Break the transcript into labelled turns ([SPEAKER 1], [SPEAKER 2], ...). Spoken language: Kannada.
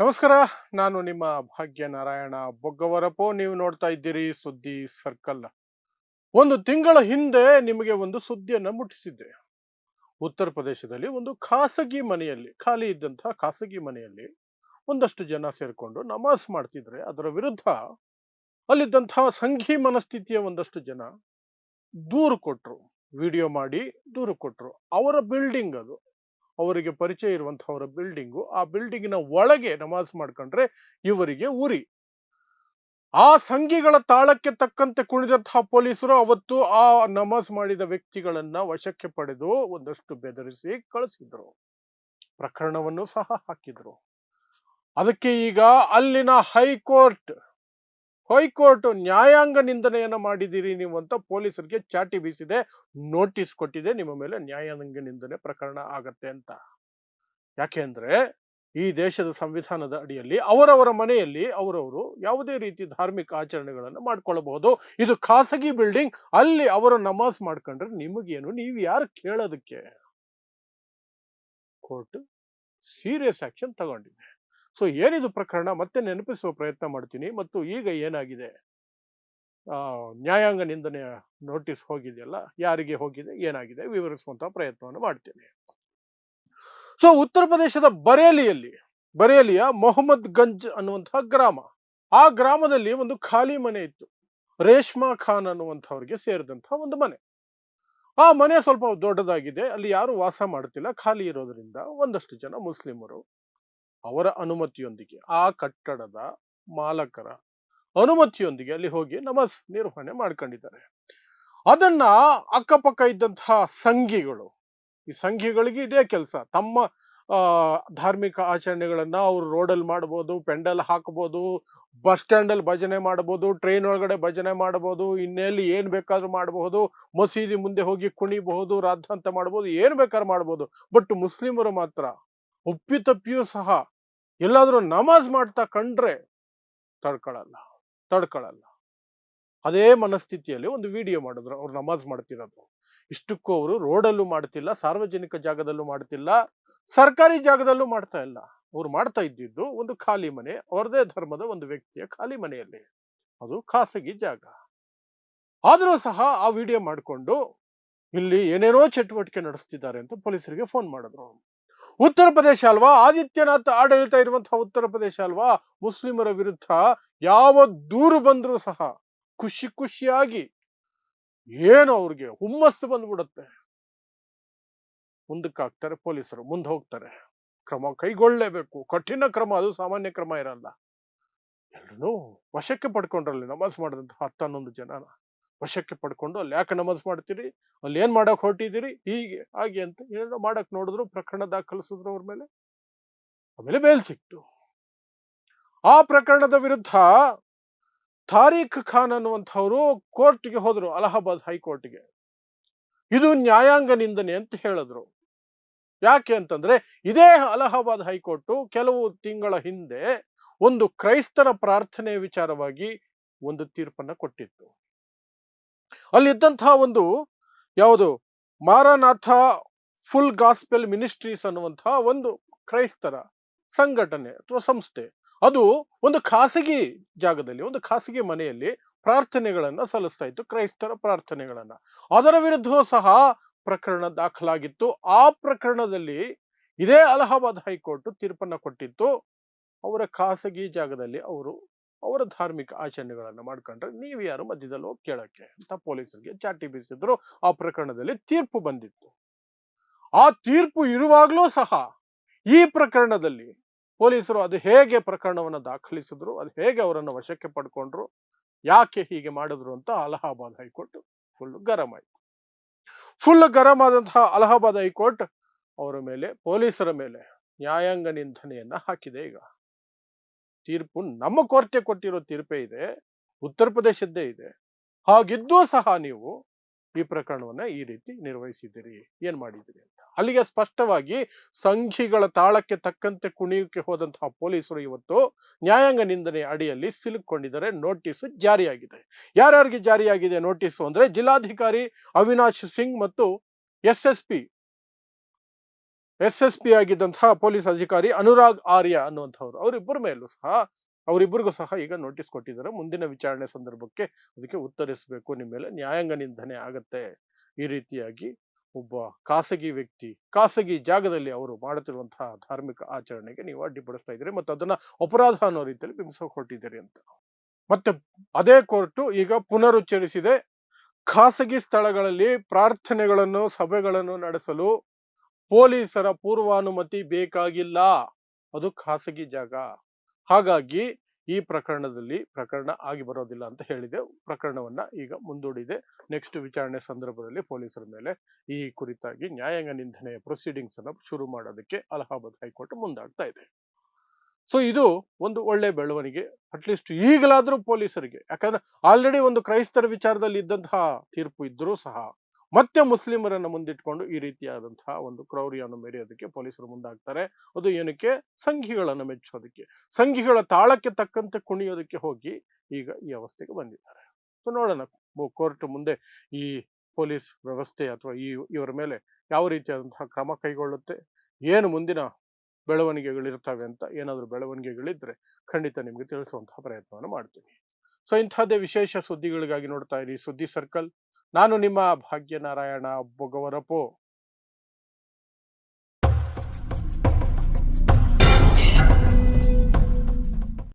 [SPEAKER 1] ನಮಸ್ಕಾರ, ನಾನು ನಿಮ್ಮ ಭಾಗ್ಯ ನಾರಾಯಣ ಬೊಗ್ಗವರಪೋ. ನೀವು ನೋಡ್ತಾ ಇದ್ದೀರಿ ಸುದ್ದಿ ಸರ್ಕಲ್. ಒಂದು ತಿಂಗಳ ಹಿಂದೆ ನಿಮಗೆ ಒಂದು ಸುದ್ದಿಯನ್ನು ಮುಟ್ಟಿಸಿದ್ದೆ. ಉತ್ತರ ಪ್ರದೇಶದಲ್ಲಿ ಒಂದು ಖಾಸಗಿ ಮನೆಯಲ್ಲಿ, ಖಾಲಿ ಇದ್ದಂತಹ ಖಾಸಗಿ ಮನೆಯಲ್ಲಿ ಒಂದಷ್ಟು ಜನ ಸೇರಿಕೊಂಡು ನಮಾಜ್ ಮಾಡ್ತಿದ್ರೆ ಅದರ ವಿರುದ್ಧ ಅಲ್ಲಿದ್ದಂತಹ ಸಂಘಿ ಮನಸ್ಥಿತಿಯ ಒಂದಷ್ಟು ಜನ ದೂರು ಕೊಟ್ರು. ವಿಡಿಯೋ ಮಾಡಿ ದೂರು ಕೊಟ್ರು. ಅವರ ಬಿಲ್ಡಿಂಗ್ ಅದು. ಅವರಿಗೆ ಪರಿಚಯ ಇರುವಂತಹವರ ಬಿಲ್ಡಿಂಗು ಆ ಬಿಲ್ಡಿಂಗಿನ ಒಳಗೆ ನಮಾಜ್ ಮಾಡ್ಕೊಂಡ್ರೆ ಇವರಿಗೆ ಉರಿ. ಆ ಸಂಘಿಗಳ ತಾಳಕ್ಕೆ ತಕ್ಕಂತೆ ಕುಣಿದಂತಹ ಪೊಲೀಸರು ಅವತ್ತು ಆ ನಮಾಜ್ ಮಾಡಿದ ವ್ಯಕ್ತಿಗಳನ್ನ ವಶಕ್ಕೆ ಪಡೆದು ಒಂದಷ್ಟು ಬೆದರಿಸಿ ಕಳಿಸಿದ್ರು. ಪ್ರಕರಣವನ್ನು ಸಹ ಹಾಕಿದ್ರು. ಅದಕ್ಕೆ ಈಗ ಅಲ್ಲಿನ ಹೈಕೋರ್ಟ್ ಹೈಕೋರ್ಟ್ ನ್ಯಾಯಾಂಗ ನಿಂದನೆಯನ್ನು ಮಾಡಿದ್ದೀರಿ ನೀವು ಅಂತ ಪೊಲೀಸರಿಗೆ ಚಾಟಿ ಬೀಸಿದೆ, ನೋಟಿಸ್ ಕೊಟ್ಟಿದೆ, ನಿಮ್ಮ ಮೇಲೆ ನ್ಯಾಯಾಂಗ ನಿಂದನೆ ಪ್ರಕರಣ ಆಗತ್ತೆ ಅಂತ. ಯಾಕೆಂದ್ರೆ ಈ ದೇಶದ ಸಂವಿಧಾನದ ಅಡಿಯಲ್ಲಿ ಅವರವರ ಮನೆಯಲ್ಲಿ ಅವರವರು ಯಾವುದೇ ರೀತಿ ಧಾರ್ಮಿಕ ಆಚರಣೆಗಳನ್ನು ಮಾಡ್ಕೊಳ್ಳಬಹುದು ಇದು ಖಾಸಗಿ ಬಿಲ್ಡಿಂಗ್, ಅಲ್ಲಿ ಅವರು ನಮಾಜ್ ಮಾಡ್ಕೊಂಡ್ರೆ ನಿಮಗೇನು? ನೀವು ಯಾರು ಕೇಳೋದಕ್ಕೆ? ಕೋರ್ಟ್ ಸೀರಿಯಸ್ ಆಕ್ಷನ್ ತಗೊಂಡಿದೆ. ಸೊ, ಏನಿದು ಪ್ರಕರಣ? ಮತ್ತೆ ನೆನಪಿಸುವ ಪ್ರಯತ್ನ ಮಾಡ್ತೀನಿ. ಮತ್ತು ಈಗ ಏನಾಗಿದೆ? ನ್ಯಾಯಾಂಗ ನಿಂದನೆಯ ನೋಟಿಸ್ ಹೋಗಿದೆಯಲ್ಲ? ಯಾರಿಗೆ ಹೋಗಿದೆ? ಏನಾಗಿದೆ? ವಿವರಿಸುವಂತಹ ಪ್ರಯತ್ನವನ್ನು ಮಾಡ್ತೀನಿ. ಸೊ, ಉತ್ತರ ಪ್ರದೇಶದ ಬರೇಲಿಯಲ್ಲಿ, ಬರೇಲಿಯ ಮೊಹಮ್ಮದ್ ಗಂಜ್ ಅನ್ನುವಂತಹ ಗ್ರಾಮ. ಆ ಗ್ರಾಮದಲ್ಲಿ ಒಂದು ಖಾಲಿ ಮನೆ ಇತ್ತು. ರೇಷ್ಮಾ ಖಾನ್ ಅನ್ನುವಂಥವ್ರಿಗೆ ಸೇರಿದಂತಹ ಒಂದು ಮನೆ. ಆ ಮನೆ ಸ್ವಲ್ಪ ದೊಡ್ಡದಾಗಿದೆ. ಅಲ್ಲಿ ಯಾರು ವಾಸ ಮಾಡುತ್ತಿಲ್ಲ ಖಾಲಿ ಇರೋದ್ರಿಂದ ಒಂದಷ್ಟು ಜನ ಮುಸ್ಲಿಮರು ಅವರ ಅನುಮತಿಯೊಂದಿಗೆ ಆ ಕಟ್ಟಡದ ಮಾಲಕರ ಅನುಮತಿಯೊಂದಿಗೆ ಅಲ್ಲಿ ಹೋಗಿ ನಮಸ್ ನಿರ್ವಹಣೆ ಮಾಡ್ಕೊಂಡಿದ್ದಾರೆ. ಅದನ್ನ ಅಕ್ಕಪಕ್ಕ ಇದ್ದಂತಹ ಸಂಘಿಗಳು, ಈ ಸಂಘಿಗಳಿಗೆ ಇದೇ ಕೆಲಸ. ತಮ್ಮ ಧಾರ್ಮಿಕ ಆಚರಣೆಗಳನ್ನ ಅವ್ರು ರೋಡಲ್ಲಿ ಮಾಡ್ಬೋದು, ಪೆಂಡಲ್ ಹಾಕ್ಬೋದು, ಬಸ್ ಸ್ಟ್ಯಾಂಡಲ್ಲಿ ಭಜನೆ ಮಾಡ್ಬೋದು ಟ್ರೈನ್ ಒಳಗಡೆ ಭಜನೆ ಮಾಡ್ಬೋದು, ಇನ್ನೆಲ್ಲಿ ಏನ್ ಬೇಕಾದ್ರೂ ಮಾಡಬಹುದು ಮಸೀದಿ ಮುಂದೆ ಹೋಗಿ ಕುಣಿಬಹುದು ರಾಧಾಂತ ಮಾಡ್ಬೋದು, ಏನ್ ಬೇಕಾದ್ರೂ ಮಾಡ್ಬೋದು. ಬಟ್ ಮುಸ್ಲಿಮರು ಮಾತ್ರ ಒಪ್ಪಿತಪ್ಪಿಯೂ ಸಹ ಎಲ್ಲಾದರೂ ನಮಾಜ್ ಮಾಡ್ತಾ ಕಂಡ್ರೆ ತಡ್ಕೊಳಲ್ಲ ತಡ್ಕೊಳಲ್ಲ. ಅದೇ ಮನಸ್ಥಿತಿಯಲ್ಲಿ ಒಂದು ವಿಡಿಯೋ ಮಾಡಿದ್ರು ಅವ್ರು ನಮಾಜ್ ಮಾಡ್ತಿರೋದು. ಇಷ್ಟಕ್ಕೂ ಅವರು ರೋಡಲ್ಲೂ ಮಾಡ್ತಿಲ್ಲ, ಸಾರ್ವಜನಿಕ ಜಾಗದಲ್ಲೂ ಮಾಡ್ತಿಲ್ಲ, ಸರ್ಕಾರಿ ಜಾಗದಲ್ಲೂ ಮಾಡ್ತಾ ಇಲ್ಲ. ಅವ್ರು ಮಾಡ್ತಾ ಇದ್ದಿದ್ದು ಒಂದು ಖಾಲಿ ಮನೆ, ಅವರದೇ ಧರ್ಮದ ಒಂದು ವ್ಯಕ್ತಿಯ ಖಾಲಿ ಮನೆಯಲ್ಲಿ. ಅದು ಖಾಸಗಿ ಜಾಗ. ಆದರೂ ಸಹ ಆ ವಿಡಿಯೋ ಮಾಡಿಕೊಂಡು ಇಲ್ಲಿ ಏನೇನೋ ಚಟುವಟಿಕೆ ನಡೆಸ್ತಿದ್ದಾರೆ ಅಂತ ಪೊಲೀಸರಿಗೆ ಫೋನ್ ಮಾಡಿದ್ರು ಉತ್ತರ ಪ್ರದೇಶ ಅಲ್ವಾ? ಆದಿತ್ಯನಾಥ್ ಆಡಳಿತ ಇರುವಂತಹ ಉತ್ತರ ಪ್ರದೇಶ ಅಲ್ವಾ? ಮುಸ್ಲಿಮರ ವಿರುದ್ಧ ಯಾವ ದೂರು ಬಂದರೂ ಸಹ ಖುಷಿ ಖುಷಿಯಾಗಿ ಏನು ಅವ್ರಿಗೆ ಹುಮ್ಮಸ್ಸು ಬಂದ್ಬಿಡುತ್ತೆ. ಮುಂದಕ್ಕಾಗ್ತಾರೆ ಪೊಲೀಸರು, ಮುಂದೆ ಹೋಗ್ತಾರೆ. ಕ್ರಮ ಕೈಗೊಳ್ಳಲೇಬೇಕು ಕಠಿಣ ಕ್ರಮ, ಅದು ಸಾಮಾನ್ಯ ಕ್ರಮ ಇರಲ್ಲ. ಎಲ್ಲರೂ ವಶಕ್ಕೆ ಪಡ್ಕೊಂಡ್ರಲ್ಲಿ ನಮಾಜ್ ಮಾಡಿದಂತಹ ಹತ್ತನ್ನೊಂದು ಜನನ. ವಶಕ್ಕೆ ಪಡ್ಕೊಂಡು ಅಲ್ಲಿ ಯಾಕೆ ನಮಾಜ್ ಮಾಡ್ತೀರಿ? ಅಲ್ಲಿ ಏನ್ ಮಾಡಕ್ ಹೊರಟಿದ್ದೀರಿ? ಹೀಗೆ, ಹಾಗೆ ಅಂತ ಏನೋ ಮಾಡಕ್ ನೋಡಿದ್ರು, ಪ್ರಕರಣ ದಾಖಲಿಸಿದ್ರು ಅವ್ರ ಮೇಲೆ. ಆಮೇಲೆ ಬೇಲ್ ಸಿಕ್ತು. ಆ ಪ್ರಕರಣದ ವಿರುದ್ಧ ತಾರೀಖ್ ಖಾನ್ ಅನ್ನುವಂಥವ್ರು ಕೋರ್ಟ್ಗೆ ಹೋದ್ರು, ಅಲಹಾಬಾದ್ ಹೈಕೋರ್ಟ್ಗೆ. ಇದು ನ್ಯಾಯಾಂಗ ನಿಂದನೆ ಅಂತ ಹೇಳಿದ್ರು. ಯಾಕೆ ಅಂತಂದ್ರೆ, ಇದೇ ಅಲಹಾಬಾದ್ ಹೈಕೋರ್ಟ್ ಕೆಲವು ತಿಂಗಳ ಹಿಂದೆ ಒಂದು ಕ್ರೈಸ್ತರ ಪ್ರಾರ್ಥನೆ ವಿಚಾರವಾಗಿ ಒಂದು ತೀರ್ಪನ್ನ ಕೊಟ್ಟಿತ್ತು. ಅಲ್ಲಿದ್ದಂತಹ ಒಂದು ಯಾವುದು ಮಾರನಾಥ ಫುಲ್ ಗಾಸ್ಪೆಲ್ ಮಿನಿಸ್ಟ್ರೀಸ್ ಅನ್ನುವಂತಹ ಒಂದು ಕ್ರೈಸ್ತರ ಸಂಘಟನೆ ಅಥವಾ ಸಂಸ್ಥೆ. ಅದು ಒಂದು ಖಾಸಗಿ ಜಾಗದಲ್ಲಿ, ಒಂದು ಖಾಸಗಿ ಮನೆಯಲ್ಲಿ ಪ್ರಾರ್ಥನೆಗಳನ್ನ ಸಲ್ಲಿಸ್ತಾ ಇತ್ತು, ಕ್ರೈಸ್ತರ ಪ್ರಾರ್ಥನೆಗಳನ್ನ. ಅದರ ವಿರುದ್ಧವೂ ಸಹ ಪ್ರಕರಣ ದಾಖಲಾಗಿತ್ತು. ಆ ಪ್ರಕರಣದಲ್ಲಿ ಇದೇ ಅಲಹಾಬಾದ್ ಹೈಕೋರ್ಟ್ ತೀರ್ಪನ್ನು ಕೊಟ್ಟಿತ್ತು. ಅವರ ಖಾಸಗಿ ಜಾಗದಲ್ಲಿ ಅವರು ಅವರ ಧಾರ್ಮಿಕ ಆಚರಣೆಗಳನ್ನ ಮಾಡ್ಕೊಂಡ್ರೆ ನೀವು ಯಾರು ಮಧ್ಯದಲ್ಲಿ ಹೋಗಿ ಕೇಳಕ್ಕೆ ಅಂತ ಪೊಲೀಸರಿಗೆ ಚಾಟಿ ಬೀಸಿದ್ರು. ಆ ಪ್ರಕರಣದಲ್ಲಿ ತೀರ್ಪು ಬಂದಿತ್ತು. ಆ ತೀರ್ಪು ಇರುವಾಗಲೂ ಸಹ ಈ ಪ್ರಕರಣದಲ್ಲಿ ಪೊಲೀಸರು ಅದು ಹೇಗೆ ಪ್ರಕರಣವನ್ನು ದಾಖಲಿಸಿದ್ರು, ಅದು ಹೇಗೆ ಅವರನ್ನು ವಶಕ್ಕೆ ಪಡ್ಕೊಂಡ್ರು, ಯಾಕೆ ಹೀಗೆ ಮಾಡಿದ್ರು ಅಂತ ಅಲಹಾಬಾದ್ ಹೈಕೋರ್ಟ್ ಫುಲ್ ಗರಂ ಆಯ್ತು. ಫುಲ್ ಗರಂ ಆದಂತಹ ಅಲಹಾಬಾದ್ ಹೈಕೋರ್ಟ್ ಅವರ ಮೇಲೆ, ಪೊಲೀಸರ ಮೇಲೆ ನ್ಯಾಯಾಂಗ ನಿಂದನೆಯನ್ನ ಹಾಕಿದೆ ಈಗ. ತೀರ್ಪು ನಮ್ಮ ಕೋರ್ಟೆ ಕೊಟ್ಟಿರೋ ತೀರ್ಪೇ ಇದೆ, ಉತ್ತರ ಪ್ರದೇಶದ್ದೇ ಇದೆ. ಹಾಗಿದ್ದೂ ಸಹ ನೀವು ಈ ಪ್ರಕರಣವನ್ನ ಈ ರೀತಿ ನಿರ್ವಹಿಸಿದ್ದೀರಿ. ಏನ್ ಮಾಡಿದಿರಿ ಅಂತ. ಅಲ್ಲಿಗೆ ಸ್ಪಷ್ಟವಾಗಿ ಸಂಘಿಗಳ ತಾಳಕ್ಕೆ ತಕ್ಕಂತೆ ಕುಣಿಯಕ್ಕೆ ಹೋದಂತಹ ಪೊಲೀಸರು ಇವತ್ತು ನ್ಯಾಯಾಂಗ ನಿಂದನೆ ಅಡಿಯಲ್ಲಿ ಸಿಲುಕೊಂಡಿದ್ದಾರೆ ನೋಟಿಸ್ ಜಾರಿಯಾಗಿದೆ. ಯಾರ್ಯಾರಿಗೆ ಜಾರಿಯಾಗಿದೆ ನೋಟಿಸ್ ಅಂದ್ರೆ ಜಿಲ್ಲಾಧಿಕಾರಿ ಅವಿನಾಶ್ ಸಿಂಗ್ ಮತ್ತು S S P S S P ಆಗಿದ್ದಂತಹ police ಅಧಿಕಾರಿ ಅನುರಾಗ್ ಆರ್ಯ ಅನ್ನುವಂಥವ್ರು, ಅವರಿಬ್ಬರ ಮೇಲೂ ಸಹ ಅವರಿಬ್ಬರಿಗೂ ಸಹ ಈಗ ನೋಟಿಸ್ ಕೊಟ್ಟಿದ್ದಾರೆ. ಮುಂದಿನ ವಿಚಾರಣೆ ಸಂದರ್ಭಕ್ಕೆ ಅದಕ್ಕೆ ಉತ್ತರಿಸಬೇಕು. ನಿಮ್ಮ ಮೇಲೆ ನ್ಯಾಯಾಂಗ ನಿಂದನೆ ಆಗತ್ತೆ. ಈ ರೀತಿಯಾಗಿ ಒಬ್ಬ ಖಾಸಗಿ ವ್ಯಕ್ತಿ, ಖಾಸಗಿ ಜಾಗದಲ್ಲಿ ಅವರು ಮಾಡುತ್ತಿರುವಂತಹ ಧಾರ್ಮಿಕ ಆಚರಣೆಗೆ ನೀವು ಅಡ್ಡಿಪಡಿಸ್ತಾ ಇದ್ದೀರಿ ಮತ್ತು ಅದನ್ನ ಅಪರಾಧ ಅನ್ನೋ ರೀತಿಯಲ್ಲಿ ಬಿಂಬಿಸೋಕೆ ಕೊಟ್ಟಿದ್ದೀರಿ ಅಂತ. ಮತ್ತೆ ಅದೇ ಕೋರ್ಟು ಈಗ ಪುನರುಚ್ಚರಿಸಿದೆ. ಖಾಸಗಿ ಸ್ಥಳಗಳಲ್ಲಿ ಪ್ರಾರ್ಥನೆಗಳನ್ನು, ಸಭೆಗಳನ್ನು ನಡೆಸಲು ಪೊಲೀಸರ ಪೂರ್ವಾನುಮತಿ ಬೇಕಾಗಿಲ್ಲ. ಅದು ಖಾಸಗಿ ಜಾಗ. ಹಾಗಾಗಿ ಈ ಪ್ರಕರಣದಲ್ಲಿ ಪ್ರಕರಣ ಆಗಿ ಬರೋದಿಲ್ಲ ಅಂತ ಹೇಳಿದೆ. ಪ್ರಕರಣವನ್ನ ಈಗ ಮುಂದೂಡಿದೆ. ನೆಕ್ಸ್ಟ್ ವಿಚಾರಣೆ ಸಂದರ್ಭದಲ್ಲಿ ಪೊಲೀಸರ ಮೇಲೆ ಈ ಕುರಿತಾಗಿ ನ್ಯಾಯಾಂಗ ನಿಂದನೆಯ ಪ್ರೊಸೀಡಿಂಗ್ಸ್ ಅನ್ನು ಶುರು ಮಾಡೋದಕ್ಕೆ ಅಲಹಾಬಾದ್ ಹೈಕೋರ್ಟ್ ಮುಂದಾಗ್ತಾ ಇದೆ. ಸೊ ಇದು ಒಂದು ಒಳ್ಳೆ ಬೆಳವಣಿಗೆ. ಅಟ್ಲೀಸ್ಟ್ ಈಗಲಾದರೂ ಪೊಲೀಸರಿಗೆ. ಯಾಕಂದ್ರೆ ಆಲ್ರೆಡಿ ಒಂದು ಕ್ರೈಸ್ತರ ವಿಚಾರದಲ್ಲಿ ಇದ್ದಂತಹ ತೀರ್ಪು ಇದ್ರೂ ಸಹ ಮತ್ತೆ ಮುಸ್ಲಿಮರನ್ನ ಮುಂದಿಟ್ಕೊಂಡು ಈ ರೀತಿಯಾದಂತಹ ಒಂದು ಕ್ರೌರ್ಯವನ್ನು ಮೆರೆಯೋದಕ್ಕೆ ಪೊಲೀಸರು ಮುಂದಾಗ್ತಾರೆ. ಅದು ಏನಕ್ಕೆ? ಸಂಘಿಗಳನ್ನು ಮೆಚ್ಚೋದಕ್ಕೆ. ಸಂಘಿಗಳ ತಾಳಕ್ಕೆ ತಕ್ಕಂತೆ ಕುಣಿಯೋದಕ್ಕೆ ಹೋಗಿ ಈಗ ಈ ಅವಸ್ಥೆಗೆ ಬಂದಿದ್ದಾರೆ. ಸೊ, ನೋಡೋಣ. ಕೋರ್ಟ್ ಮುಂದೆ ಈ ಪೊಲೀಸ್ ವ್ಯವಸ್ಥೆ ಅಥವಾ ಈ ಇವರ ಮೇಲೆ ಯಾವ ರೀತಿಯಾದಂತಹ ಕ್ರಮ ಕೈಗೊಳ್ಳುತ್ತೆ? ಏನು ಮುಂದಿನ ಬೆಳವಣಿಗೆಗಳಿರ್ತವೆ ಅಂತ ಏನಾದರೂ ಬೆಳವಣಿಗೆಗಳಿದ್ದರೆ ಖಂಡಿತ ನಿಮಗೆ ತಿಳಿಸುವಂತಹ ಪ್ರಯತ್ನವನ್ನು ಮಾಡ್ತೀನಿ. ಸೊ, ಇಂಥದ್ದೇ ವಿಶೇಷ ಸುದ್ದಿಗಳಿಗಾಗಿ ನೋಡ್ತಾ ಇರಿ. ಸುದ್ದಿ ಸರ್ಕಲ್. ನಾನು ನಿಮ್ಮ ಭಾಗ್ಯನಾರಾಯಣ ಬೊಗವರಪು